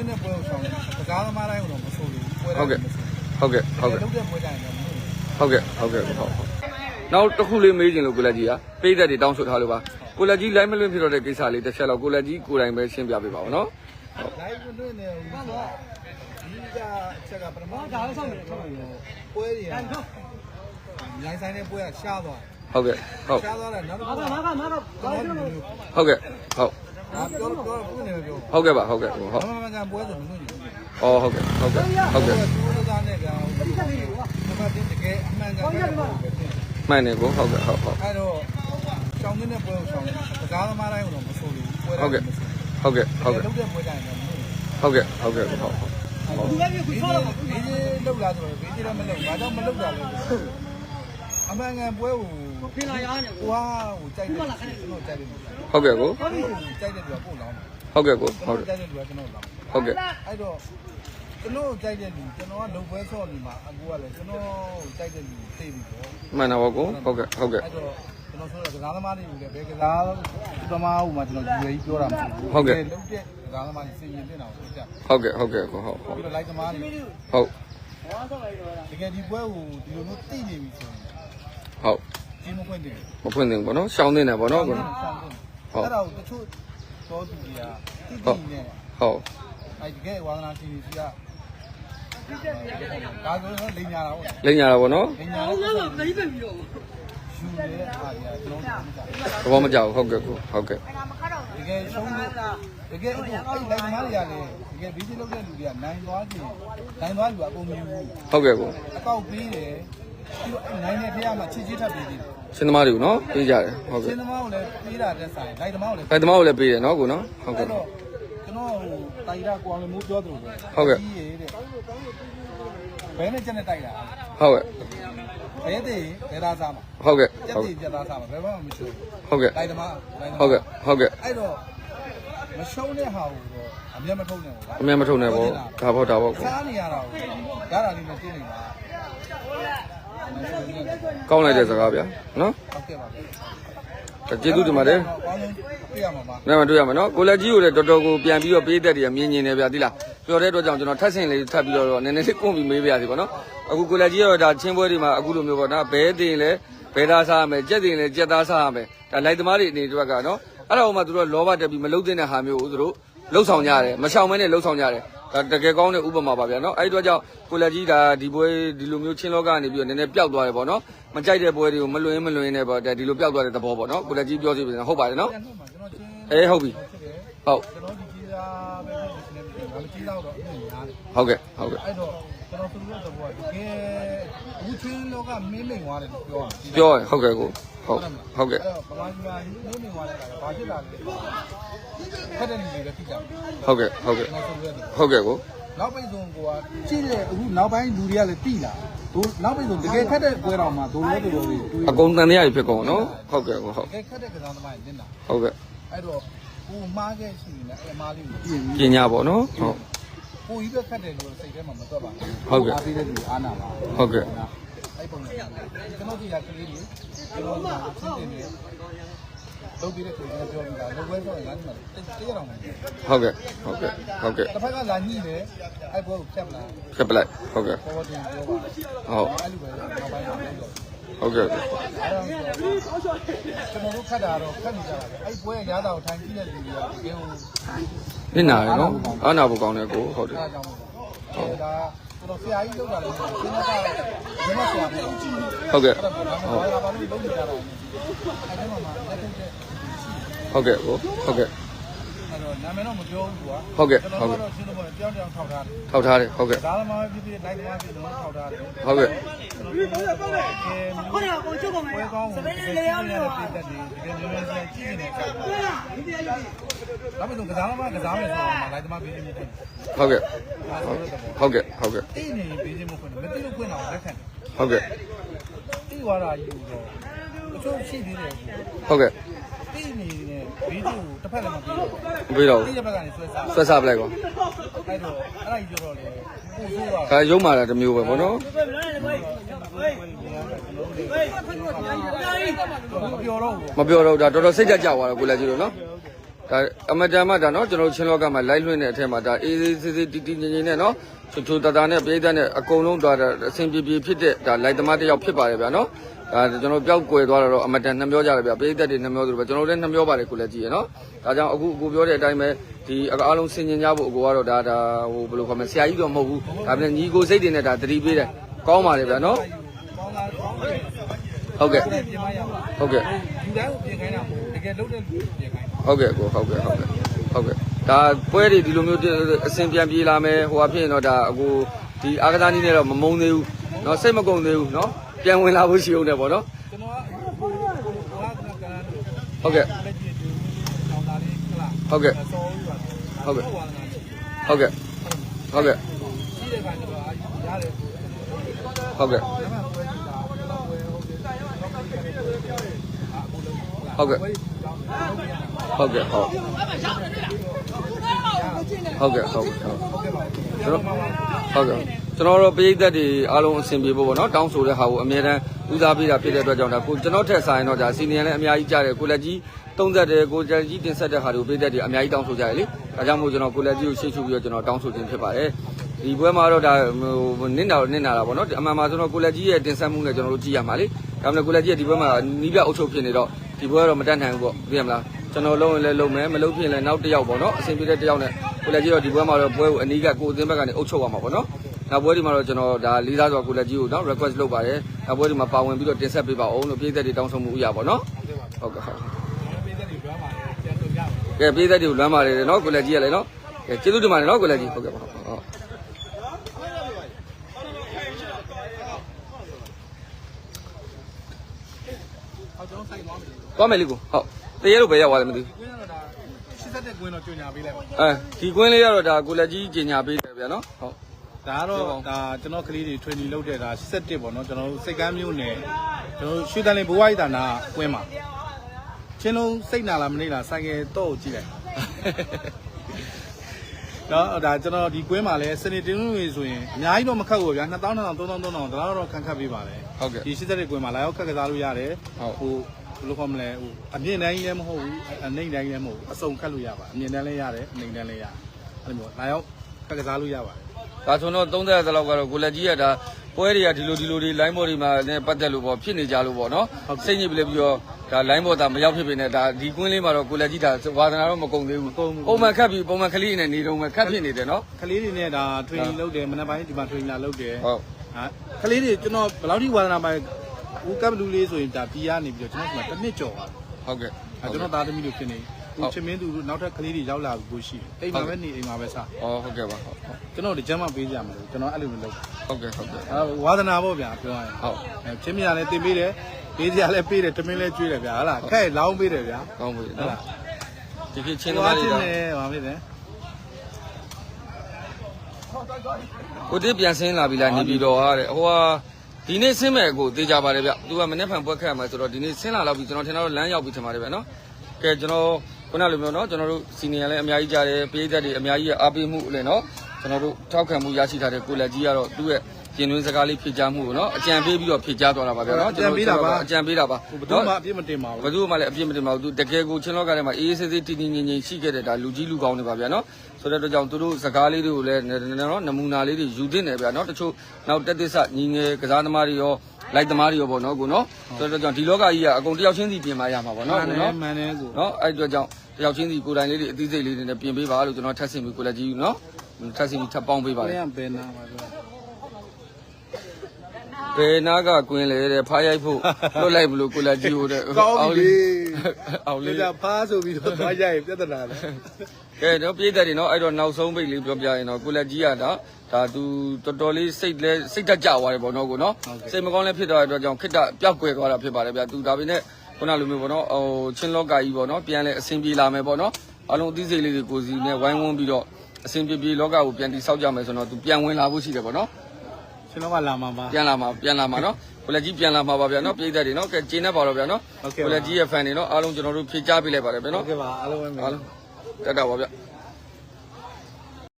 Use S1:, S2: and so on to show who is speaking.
S1: င်းတဲ့ပွဲကိုဆောင်တယ်ကစားသမားတိုင်းကတော့မဆိုးဘူးပွဲတိုင်း
S2: ဟုတ်ကဲ့
S1: မဆိုး
S2: ဟုတ်ကဲ့ဟုတ်ကဲ့
S1: လုပ်တဲ့ပွဲတိုင်းတော့မဟုတ်ဘူး
S2: ဟုတ်ကဲ့ဟုတ်ကဲ့ဟုတ်ဟုတ်နောက်တစ်ခုလေးမေးချင်လို့ကိုလက်ကြီးကပေးသက်တွေတောင်းဆိုထားလို့ပါကိုလက်ကြီးလိုင်းမလွင့်ဖြစ်တော့တဲ့ကိစ္စလေးတစ်ချက်တော့ကိုလက်ကြီးကိုယ်တိုင်ပဲရှင်းပြပေးပါဦးနော်
S1: live တွင်းနေဦးဆိုတော့ဒီကအချက်ကပထမဒါလည်းဆောင်နေတယ်ပွဲတွေကရိုင်းဆိုင်တဲ့ပွဲကရှားသွား
S2: ဟုတ်ကဲ့ဟုတ်
S1: ရှားသွားတယ်နောက်တစ်ခုက
S3: မာကမာကဘာလို့လဲ
S2: ဟုတ်ကဲ့ဟုတ်
S1: အာပြောတော့ပြောတော့နေပြော
S2: ဟုတ်ကဲ့ပါဟုတ်ကဲ့ဟုတ်
S1: ဘာမှမကန်ပွဲဆိုမလို့နေဘူး
S2: အော်ဟုတ်ကဲ့ဟုတ်ကဲ့ဟုတ်ကဲ့
S1: သူတို့သားနဲ့ကောင်ဒီကနေ့ကတကယ်အမှန်ကန်ပဲ
S2: မှန်တယ်ကိုဟုတ်ကဲ့ဟုတ်ဟုတ်
S1: အဲ့တော့ရှောင်းနေတဲ့ပွဲကိုရှောင်းတယ်ကစားသမားတိုင်းကတော့မဆိုးဘူးပွဲတိုင်းမဆိုးဘူး
S2: ဟုတ်ကဲ့ဟုတ်ကဲ့
S1: လုပ်တဲ့ပွဲတိုင်းတော့မဟုတ်ဘူး
S2: ဟုတ်ကဲ့ဟုတ်ကဲ့ဟုတ်ဟုတ်
S1: ဒီလည်းကိုဆောတော့ဘေးကြီးလောက်လာဆိုတော့ဘေးကြီးလည်းမလောက်ဘာကြောင့်မလောက်တာလဲအမှန်ကန်ပွဲကို
S3: ဖေးလာရနေကို
S1: ဟွာဟိုကြိုက်တယ်ကျွန်တော်ကြိုက်တယ်
S2: ဟုတ်ကဲ့ကို
S1: ဟုတ်ပြီကြိုက်တဲ့သူကပို့လောင်း
S2: ဟုတ်ကဲ့ကို
S1: ကျွ
S2: ဟုတ်
S1: န်
S2: ကဲ့
S1: တော်ကြိုက်တဲ့သူကကျွန်တော်လောင်း
S2: ဟုတ်ကဲ့
S1: အဲ့တော့ကျွန်တော်ကြိုက်တဲ့လူကျွန်တော်ကလုံပွဲဆော့နေမှာအကူကလည်းကျွန်တော်ကြိုက်တဲ့လူသိပြီပေါ့
S2: မှန်တာပါကိုဟုတ်ကဲ့ဟုတ်ကဲ့
S1: အဲ့တော့ကျွန်တော်ဆိုတော့ကစားသမားတွေကိုလည်းဘယ်ကစားသမားဟိုမှာကျွန်တော်ယူရည်ပြောတာမဟုတ်ဘူးလုံတဲ့ကစားသမားတွေစီရင်တင်တာကိုသိကြ
S2: ဟုတ်ကဲ့ဟုတ်ကဲ့ကိုဟုတ်ဟုတ်
S1: ပြီးတော့လိုက်သမားတွေ
S2: ဟုတ်
S1: တကယ်ဒီပွဲကိုဒီလိုမျိုးသိနေပြီဆိုရင်
S2: ဟုတ်
S1: ကြီးမခွင့်တယ်
S2: မဖွင့်သင့်ဘူးပေါ့နော်ရှောင်းသင့်တယ်ပေါ့နော်ကို
S1: အဲ့ဒါကိုတချို့သောသူတွေကတိတိနဲ့
S2: ဟုတ်
S1: အဲ့ဒီကဲဝါသနာရှင်ကြီးကဒါဆိုတော့လိန်ညာတာဟုတ်
S2: လိမ့်ညာတာပေါ့နော်
S1: လိန်ညာ
S3: အော
S1: တဲ့
S3: င်းလာမလေးပဲပြီးတော့
S1: ယူနေတဲ့အားတွေကကျွန်တော်တို့သိကြ
S2: သဘောမကျဘူးဟုတ်ကဲ့ကိုဟုတ်ကဲ့
S1: တကယ်ရှုံးလို့တကယ်အခုအဲ့လိုက်သမားတွေကလည်းတကယ်ဘီးကြီးလုပ်တဲ့လူတွေကနိုင်သွားခြင်းနိုင်သွားလူကအကုန်မြင်ဘူး
S2: ဟုတ်ကဲ့ကို
S1: အကောက်ပေးတယ်ပြီးတော့အဲ့နိုင်တဲ့ထဲမှာချစ်ချစ်ထပ်ပေးတယ်
S2: ရှင်းသမားတွေကိုနော်ပေးကြတယ်ဟုတ်
S1: ရှ
S2: ကဲ့
S1: င်းသမားကိုလည်းပေးတာတက်ဆိုင်လိုက်သမားကိုလည်း
S2: အဲသမားကိုလည်းပေးတယ်နော်ကိုနော်ဟုတ်ကဲ့
S1: အဲ့တော့ကျွန်တော်ဟိုတိုင်ရာကွာလမိုးပြောသလိုပဲ
S2: ဟုတ်ကဲ့
S1: ကြီးရတဲ့ဘယ်နဲ့ချက်နဲ့တိုက်တာ
S2: ဟုတ်ကဲ့
S1: ဘဲသေးဘဲသားစားမှာ
S2: ဟုတ်ကဲ့
S1: ချက်
S2: ဟုတ်
S1: သေးချက်သားစားမှာဘယ်မှမရှိဘူး
S2: ဟုတ်ကဲ့
S1: တိုက်သမားတိုက်သမား
S2: ဟုတ်ကဲ့ဟုတ်ကဲ့
S1: အဲ့တော့မရှုံးတဲ့ဟာကိုတော့အမျက်မထုတ်နဲ့ပေါ့
S2: အမြင်မထုံနဲ့ပေါ့ဒါပေါ့ဒါပေါ့ကို
S1: စားနေရတာကိုရတာလေးနဲ့သိနေတာ
S2: ကောင်းလိုက်တဲ့စကားဗျာနော်
S1: ဟုတ်ကဲ့ပါဗျာ
S2: ကျေးဇူးတင်ပါတယ်
S1: ကောင်းလုံးပြရမှာပါ
S2: နားမတွေ့ရမယ်နော်ကိုလက်ကြီးကိုလည်းတော်တော်ကိုပြန်ပြီးတော့ပေးသက်တွေကမြင်မြင်နေဗျာသိလားပြောတဲ့အတွက်ကြောင့်ကျွန်တော်ထပ်ဆင်လေးထပ်ပြီးတော့နည်းနည်းလေးကုန်ပြီးမေးပြရစီပေါ့နော်အခုကိုလက်ကြီးကတော့ဒါချင်းပွဲတွေမှာအခုလိုမျိုးပေါ့နော်ဘဲတင်လဲဘဲသားစားရမယ်ကြက်တင်လဲကြက်သားစားရမယ်ဒါလိုက်သမားတွေအနေနဲ့ကနော်အဲ့ဒါမှသူတို့လောဘတက်ပြီးမလုံတဲ့ဟာမျိုးကိုသူတို့လှုပ်ဆောင်ကြရတယ်မရှောင်မဲနဲ့လှုပ်ဆောင်ကြတယ် ဒါတကယ်ကောင်းတဲ့ဥပမာပါဗျာနော်အဲ့ဒီတော့ကြောင့်ကိုလက်ကြီးဒါဒီပွဲဒီလိုမျိုးချင်းလောကနေပြီးတော့နည်းနည်းပျောက်သွားတယ်ပေါ့နော်မကြိုက်တဲ့ပွဲတွေကိုမလွင်မလွင်နဲ့ပေါ့ဒီလိုပျောက်သွားတဲ့သဘောပေါ့နော်ကိုလက်ကြီးပြောစီပြန်ဟုတ်ပါတယ်နော်
S1: ပြန်တော့မှာကျွန်တော်ချင်း
S2: အေးဟုတ်ပြီ
S1: ဖြစ်တယ်
S2: ဟုတ်
S1: ကျွန်တော်ဒီကြီးစားပဲဖြစ်နေတယ်ငါမကြီးတော့တော့အမြင်များတယ်
S2: ဟုတ်ကဲ့ဟုတ်ကဲ့
S1: အဲ့တော့ ကျွန်တော်သူတို့တော့တကယ်အခုချင်းလောကမင်းမိန်သွားတယ်လို့ပြောတာ
S2: ပြောရင်ဟုတ်ကဲ့ကိုဟုတ်ဟုတ်ကဲ့
S1: အဲ့တော့ပမာကြီးကမင်းမိန်သွားတဲ့အခါဘာဖြစ်လာလဲဖက်တဲ့လူတွေလည်းသိကြတယ်
S2: ဟုတ်ကဲ့ဟုတ်ကဲ့
S1: ကျွန်တော်ဆိုရတယ်
S2: ဟုတ်ကဲ့ကို
S1: နောက်ပိတ်ဆုံးကိုကကြည့်လေအခုနောက်ပိုင်းလူတွေကလည်းတိလာဒိုနောက်ပိတ်ဆုံးတကယ်ခက်တဲ့ပွဲတော်မှာဒိုလဲဒိုလိုတွေတွေ့
S2: အကုန်တန်တရားကြီးဖြစ်ကုန်နော်ဟုတ်ကဲ့ကိုဟုတ်
S1: တကယ်ခက်တဲ့ကစားသမားတွေတင်တာ
S2: ဟုတ်ကဲ့
S1: အဲ့တော့ကိုမှားခဲ့ရှိနေတယ်အမားလေးကိုပြင်
S2: ပညာပေါ့နော်ဟုတ်
S1: ကိုကြီးပဲခက်တယ်လို့စိတ်ထဲမှာမတွက်ပါဘူး
S2: ဟုတ်ကဲ့
S1: အားပေးတဲ့လူအားနာပါ
S2: ဟုတ်ကဲ့
S1: အဲ့ပုံစံကျွန်တော်ဒီကကလေးတွေကျွန်တော်ကချင်းတင်နေလုပ်ပြီးတဲ့ကိုကျွန်တော်ပြောပြီးတာလုပ်ပွဲဆိုရင်ငါ့မှာတိတ်ရအောင်မယ်
S2: ဟုတ်ကဲ့ဟုတ်ကဲ့ဟုတ်ကဲ့
S1: တစ်ဖက်ကလာညှိတယ်အဲ့ပွဲကိုဖြတ်မလား
S2: ဖြတ်ပလိုက်ဟုတ်ကဲ့
S1: ပေါ်တင်ပြောပါ
S2: ဟုတ်
S1: အဲ့လိုပဲနောက်ပိုင်းမှာလုပ်တော့
S2: ဟုတ်ကဲ့
S1: အဲ့တော့ကျွန်တော်တို့ခတ်တာတော့ခတ်နေကြတာပဲအဲ့ပွဲရတာကိုထိုင်ကြည့်တဲ့လူတွေကတကယ်ကို
S2: နင့်နာရနော်အားနာဖို့ကောင်းတယ်ကိုဟုတ်တယ်
S1: အားကြောင့်ဟုတ်ဒါကျွန်တော်ဆရာကြီးလုပ်တာလည်းကျွန်တော်ကဒီမှာဆရာပဲကြည့်
S2: ဟုတ်ကဲ့
S1: အဲ့တော့ဘာမှဘာလို့လုပ်နေကြတာလဲအဲ့ဒီမှာမှလက်ထုတ်တဲ့
S2: ဟုတ်ကဲ့ကိုဟုတ်ကဲ့
S1: အဲ့ တော့နာမည်တော့မပြောဘူးကွာ
S2: ဟုတ်ကဲ့
S1: ကျွန်
S2: ဟုတ်
S1: တော်
S2: ကဲ့
S1: ကတော့ရှင်းလို့ပေါ့တယောက်တယောက်ထောက်ထားတယ်
S2: ထောက်ထားတယ်ဟုတ်ကဲ့
S1: ဒါသမားဖြစ်ဖြစ်လိုက်သမားဖြစ်တော့ထောက်ထားတယ်
S2: ဟုတ်ကဲ့
S1: ကျွန်တော်ပြောတာကဲ
S3: ခေါင်းရကိုချုပ်ကုန်မယ်
S1: ပွဲကောင်း
S3: စ
S1: ကို
S3: ပ
S1: တ
S3: င်း
S1: ကယ်
S3: လေး
S1: ကြည့်
S3: ရော
S1: နေ
S3: င်း
S1: တဲ့
S3: ရော
S1: ပြည်သက်တွေတကယ်မျိုးမျိုးချင်းကြည့်နေတဲ့အခါ
S3: ဒီတရားကြီး
S1: ဒါပေမဲ့ကစားသမားကစားမယ်ဆိုတော့လိုက်သမားပေးခြင်းမခွင့်
S2: ဟုတ်ကဲ့
S1: ဒါဆိုတော့
S2: ဟုတ်ကဲ့ဟုတ်ကဲ့
S1: တိနေပေးခြင်းမခွင့်မတိလို့ခွင့်တော့လက်ခံတယ်
S2: ဟုတ်ကဲ့
S1: တိသွားတာယူတော့တချို့ရှိသေးတယ်
S2: ဟုတ်ကဲ့
S1: တိနေနေဘေးကြီးကိုတစ်ဖက်လည်းမပေးဘူး
S2: မပြေတော့
S1: တိတဲ့ဘက်ကနေဆွဲစား
S2: ဆွဲစားပလိုက်ကွာ
S1: အဲ့တော့အဲ့ဒါကြီးပြောတော့လေပို့ဆိုးသွား
S2: ဒါရုံးမာတာတစ်မျိုးပဲဗောနော်
S1: မပြောတော့ဘူး
S2: မပြောတော့ဒါတော်တော်စိတ်ကြကြသွားတယ်ကိုလည်းကြည့်လို့နော်ဒါအမတန်မှဒါနော်ကျွန်တော်ချင်းလောကမှာလိုက်လွှင့်တဲ့အထက်မှာဒါအေးအေးဆေးဆေးတီတီငင်ငင်နဲ့နော်ချိုချိုတတာနဲ့ပိဋကနဲ့အကုန်လုံးသွားတာအဆင်ပြေပြေဖြစ်တဲ့ဒါလိုက်သမားတစ်ယောက်ဖြစ်ပါတယ်ဗျာနော် ဒါကျွန်တော်ပျောက်ကွယ်သွားတာတော့အမတန်နှမျောကြတယ်ဗျာပိဋကတွေနှမျောဆိုတော့ကျွန်တော်လည်းနှမျောပါတယ်ကိုလည်းကြည့်ရနော်ဒါကြောင့်အခုအခုပြောတဲ့အတိုင်းပဲဒီအားလုံးဆင်ញင်ကြဖို့အကိုကတော့ဒါဒါဟိုဘယ်လိုခေါ်မလဲဆရာကြီးတော့မဟုတ်ဘူးဒါပေမဲ့ညီကိုစိတ်တွေနဲ့ဒါသတိပေးတယ်ကောင်းပါတယ်ဗျာနော်
S1: ကောင်းလားကောင်းတယ်
S2: ဟုတ်ကဲ့
S1: ပြင်မရပါ
S2: ဟုတ်ကဲ့
S1: လူတိုင်းကိုပြင်ခိုင်းတာမဟုတ်တကယ်လုပ်တဲ့လူကိုပြင်ခိုင်း
S2: ဟုတ်ကဲ့ကိုဟုတ်ကဲ့ဟုတ်ကဲ့ဟုတ်ကဲ့ဒါပွဲတွေဒီလိုမျိုးအစဉ်ပြန်ပြေးလာမယ်ဟိုဟာဖြစ်ရင်တော့ဒါအကိုဒီအာကစားနည်းနဲ့တော့မမုန်းသေးဘူးเนาะစိတ်မကုန်သေးဘူးเนาะ ပြန်ဝင်လာဖို့ရှိအောင်တယ်ပေါ့နော်
S1: ကျွန်တော်ကဟိုဟိုကကကရန်
S2: ဟုတ်ကဲ့
S1: လက်ကြည့်ဒီအောင်သားလေးခလား
S2: ဟုတ်ကဲ့
S1: စောပြီးပါ
S2: ဟုတ်ကဲ့
S1: ဝါဒနာရှိ
S2: ဟုတ်ကဲ့ဟုတ်ကဲ့
S1: ရှိတဲ့ခါကျတော့ရတယ်ကို
S2: ဟုတ်ကဲ့
S1: ဒါမှမဟုတ်ဘူးလားကျွန်တော်ဝယ်ဟုတ်တယ်
S2: ဟုတ်ကဲ့
S1: ဝယ်ကြောင်း
S2: ဟုတ်ကဲ့ဟုတ်ဟုတ်ကဲ့ဟုတ်ကဲ့ဟုတ်
S1: ဟုတ်ကဲ့ပါ
S2: ကျွန်တော်ဟုတ်ကဲ့ ကျွန်တော်တို့ပြည်သက်တွေအားလုံးအဆင်ပြေဖို့ပေါ့နော်တောင်းဆိုတဲ့ဟာကိုအမြဲတမ်းဦးစားပေးတာဖြစ်တဲ့အတွက်ကြောင့်ဒါကိုကျွန်တော်ထက်ဆိုင်တော့ဒါစီနီယံလည်းအများကြီးကြားတယ်ကိုလက်ကြီးသုံးသက်တယ်ကိုလက်ကြီးတင်ဆက်တဲ့ဟာတွေကိုပြည်သက်တွေအများကြီးတောင်းဆိုကြတယ်လေဒါကြောင့်မို့ကျွန်တော်ကိုလက်ကြီးကိုရှေ့ရှုပြီးတော့ကျွန်တော်တောင်းဆိုခြင်းဖြစ်ပါတယ်ဒီဘွဲမှာတော့ဒါဟိုနင့်တာနင့်တာတာပေါ့နော်အမှန်မှာဆိုတော့ကိုလက်ကြီးရဲ့တင်ဆက်မှုနဲ့ကျွန်တော်တို့ကြည့်ရမှာလေဒါမှမဟုတ်ကိုလက်ကြီးရဲ့ဒီဘွဲမှာနီးပြအုပ်ချုပ်ဖြစ်နေတော့ဒီဘွဲကတော့မတတ်နိုင်ဘူးပေါ့သိရမလားကျွန်တော်လုံးရင်လည်းလုံးမယ်မလုံးဖြစ်ရင်လည်းနောက်တစ်ယောက်ပေါ့နော်အဆင်ပြေတဲ့တစ်ယောက်နဲ့ကိုလက်ကြီးတော့ဒီဘွဲမှာတော့ဘွဲကိုအနီးကကိုအသင်းဘက်ကနေအုပ်ချုပ်ရမှာပေါ့နော် နောက်ပွဲဒီမှာတော့ကျွန်တော်ဒါလေးစားစွာကိုလက်ကြီးကိုနော် request လုပ်ပါတယ်နောက်ပွဲဒီမှာပါဝင်ပြီးတော့တင်ဆက်ပေးပါအောင်လို့ပြည်သက်တွေတောင်းဆိုမှုဥရပါတော့ဟုတ်ကဲ့ဟုတ်
S1: ပေးတဲ့လူပြောင်းပါတယ်ပြန်လို့ရပါ
S2: ကဲပြည်သက်တွေကိုလွမ်းပါတယ်နော်ကိုလက်ကြီးရလေနော်ကဲကျေးဇူးတင်ပါတယ်နော်ကိုလက်ကြီးဟုတ်ကဲ့ပါဟုတ်ဟုတ်
S1: ဟုတ်ကျွန်တော်ဆိုင်သွားမယ်
S2: သွားမယ်လေကိုဟုတ်တရေလို့ပဲရောက်သွားတယ်မသိဘူး
S1: ကွင်းတော့ဒါ87ကွင်းတော့ကြညာပေးလိုက်ပါ
S2: အဲဒီကွင်းလေးကတော့ဒါကိုလက်ကြီးကြီးညာပေးတယ်ဗျာနော်ဟုတ်
S1: ဒါကတော့ဒါကျွန်တော်ကလေးတွေ training လုပ်တဲ့ဒါ87ပေါ့နော်ကျွန်တော်တို့စိတ်ကမ်းမျိုးနဲ့ကျွန်တော်ရွှေတန်လင်ဘဝိုင်းတာနာကွင်းမှာချင်းလုံးစိတ်နာလားမနေလားဆိုင်ကယ်တော့ကြည့်လိုက်နော်ဒါကျွန်တော်ဒီကွင်းမှာလဲစနေတင်းလို့ဆိုရင်အများကြီးတော့မခတ်ဘူးဗျာ2000 3000 3000 3000ဒါတော့ခံခတ်ပေးပါတယ်
S2: ဟုတ်ကဲ့
S1: ဒီ87ကွင်းမှာလာရောက်ခက်ကစားလို့ရတယ်
S2: ဟုတ်
S1: ဟိုဘယ်လိုခေါ်မလဲဟိုအမြင့်တိုင်းလည်းမဟုတ်ဘူးအနှိမ့်တိုင်းလည်းမဟုတ်ဘူးအစုံခတ်လို့ရပါအမြင့်တန်းလည်းရတယ်အနှိမ့်တန်းလည်းရတယ်အဲ့လိုမျိုးလာရောက်ခက်ကစားလို့ရပါတယ်
S2: ဒါဆိုတော့30ရက်လောက်ကတော့ကိုလက်ကြီးကဒါပွဲတွေကဒီလိုဒီလိုတွေ line board တွေမှာလည်းပတ်သက်လို့ပေါ့ဖြစ်နေကြလို့ပေါ့နော်စိတ်ညစ်ပြီးလည်းပြီးတော့ဒါ line board တာမရောက်ဖြစ်ပေနဲ့ဒါဒီကွင်းလေးမှာတော့ကိုလက်ကြီးဒါဝါသနာတော့မကုန်သေးဘူးပုံမှန်ခတ်ပြီးပုံမှန်ကလေးနဲ့နေတော့မှခတ်ဖြစ်နေတယ်နော်
S1: ကလေးတွေနဲ့ဒါ training လုပ်တယ်မနက်ပိုင်းဒီမှာ training လာလုပ်တယ်
S2: ဟုတ်
S1: ဟာကလေးတွေကျွန်တော်ဘယ်လောက်ထိဝါသနာပိုင်းဦးကပ်လူလေးဆိုရင်ဒါပြီးရနေပြီးတော့ကျွန်တော်ဒီမှာတစ်နှစ်ကျော်ပါ
S2: ဟုတ်ကဲ့
S1: အဲကျွန်တော်သားသမီးတို့ဖြစ်နေ သူချင်းမင်းသူတို့နောက်ထပ်ကလေးတွေရောက်လာကိုရှိတယ်အိမ်မှာပဲနေအိမ်မှာပဲစား
S2: ဩဟုတ်ကဲ့ပါဟုတ်
S1: ကျွန်တော်ဒီကျမ်းမပေးကြမှာလို့ကျွန်တော်အဲ့လိုမျိုးလုပ်
S2: ဟုတ်ကဲ့ဟုတ်ကဲ့
S1: အဲဝါသနာပေါ့ဗျာပြောရရင်
S2: ဟုတ်
S1: အဲချင်းမြလည်းတင်ပေးတယ်ပေးစရာလည်းပေးတယ်တမင်းလည်းကျွေးတယ်ဗျာဟုတ်လားခက်လောင်းပေးတယ်ဗျာ
S2: ကောင်းပြီ
S1: ဟုတ်
S2: နော်
S1: လား
S2: ဒီခေတ်ချင်းသမားတွေက
S1: တယ်ဟာဖြစ်တယ်
S2: ကိုတိပြန်ဆင်းလာပြီလားနေပြီးတော့ဟာတဲ့ဟိုဟာဒီနေ့ဆင်းမဲ့ကိုတေးကြပါတယ်ဗျသူကမနေ့ဖန်ပွဲခတ်မှာဆိုတော့ဒီနေ့ဆင်းလာတော့ပြီကျွန်တော်ထင်တော့လမ်းရောက်ပြီထင်ပါတယ်ဗျနော်ကဲကျွန်တော် ခုနလိုမျိုးနော်ကျွန်တော်တို့စီနီယံလည်းအများကြီးကြားတယ်ပေးသက်တွေအများကြီးအားပေးမှုလည်းနော်ကျွန်တော်တို့ထောက်ခံမှုရရှိထားတဲ့ကိုလက်ကြီးကတော့သူ့ရဲ့ရင်တွင်းစကားလေးဖြေကြားမှုကိုနော်အကြံပေးပြီးတော့ဖြေကြားသွားတာပါဗျာနော်အကြံပေးတာပါ
S1: ဘယ်သူမှအပြစ်မတင်ပါ
S2: ဘ
S1: ဘူး
S2: ယ်သူမှလည်းအပြစ်မတင်ပါဘူးသူတကယ်ကိုချင်းလောကထဲမှာအေးအေးဆေးဆေးတည်တည်ငြိမ်ငြိမ်ရှိခဲ့တဲ့ဒါလူကြီးလူကောင်းတွေပါဗျာနော်ဆိုတဲ့အတွက်ကြောင့်သူတို့စကားလေးတွေကိုလည်းနော်နမူနာလေးတွေယူသင့်တယ်ဗျာနော်တချို့နောက်တက်သစ္စာညီငယ်ကစားသမားတွေရော လိုက်သမားတွေရောပေါ့နော်ကိုနော်ဆိုတဲ့အတွက်ကြောင့်ဒီလောကကြီးကအကုန်တယောက်ချင်းစီပြင်မာရမှာပေါ့နော်ကိုနော်
S1: မှန်တယ်ကို
S2: နော်အဲ့အတွက်ကြောင့်တယောက်ချင်းစီကိုယ်တိုင်လေးတွေအသိစိတ်လေးတွေနဲ့ပြင်ပေးပါလို့ကျွန်တော်ထပ်ဆင့်ပြီးကိုလည်းကြီးနော်ထပ်ဆင့်ပြီးထပ်ပေါင်းပေးပါ
S1: ဘ
S2: လေ
S1: ယ်ဘယ်နာပါပြော
S2: ဘယ်နာကကွင်းလေတဲ့ဖားရိုက်ဖို့လွတ်လိုက်ဘလို့ကိုလည်းကြီးဟိုတဲ့
S1: ကောင်းပြီ
S2: အောင်
S1: လေ
S2: လေး
S1: ဒါဖားဆိုပြီးတော့သွားကြရင်ပြဿနာလေ
S2: ကဲတော့ပြည်သက်တွေနော်အဲ့တော့နောက်ဆုံးပိတ်လေးပြောပြရင်တော့ကိုလက်ကြီးကဒါဒါသူတော်တော်လေးစိတ်လဲစိတ်တက်ကြသွားတယ်ပေါ့နော်ကိုနော်စိတ်မကောင်းလဲဖြစ်သွားတဲ့အတွက်ကြောင့်ခစ်တပျောက်ကွယ်သွားတာဖြစ်ပါတယ်ဗျာသူဒါပေမဲ့ခုနလိုမျိုးပေါ့နော်ဟိုချင်းလော့ကာကြီးပေါ့နော်ပြန်လဲအဆင်ပြေလာမယ်ပေါ့နော်အလုံးအသိစိတ်လေးတွေကိုစီနဲ့ဝိုင်းဝန်းပြီးတော့အဆင်ပြေပြေလောကကိုပြန်တိဆောက်ကြမယ်ဆိုတော့သူပြန်ဝင်လာဖို့ရှိတယ်ပေါ့နော်
S1: ရှင်တော့ကလာမှာပါ
S2: ပြန်လာမှာပြန်လာမှာနော်ကိုလက်ကြီးပြန်လာမှာပါဗျာနော်ပြည်သက်တွေနော်ကဲကျင်းနေပါတော့ဗျာနော်
S1: ဟုတ်ကဲ့ပါ
S2: ကိုလက်ကြီးရဲ့ fan တွေနော်အားလုံးကျွန်တော်တို့ဖြေချပေးလိုက်ပါတယ်ဗျာ
S1: ဟုတ်
S2: နော်
S1: ကဲ့ပါအားလုံးပဲ
S2: အားလုံးတက်တာပါဗျာ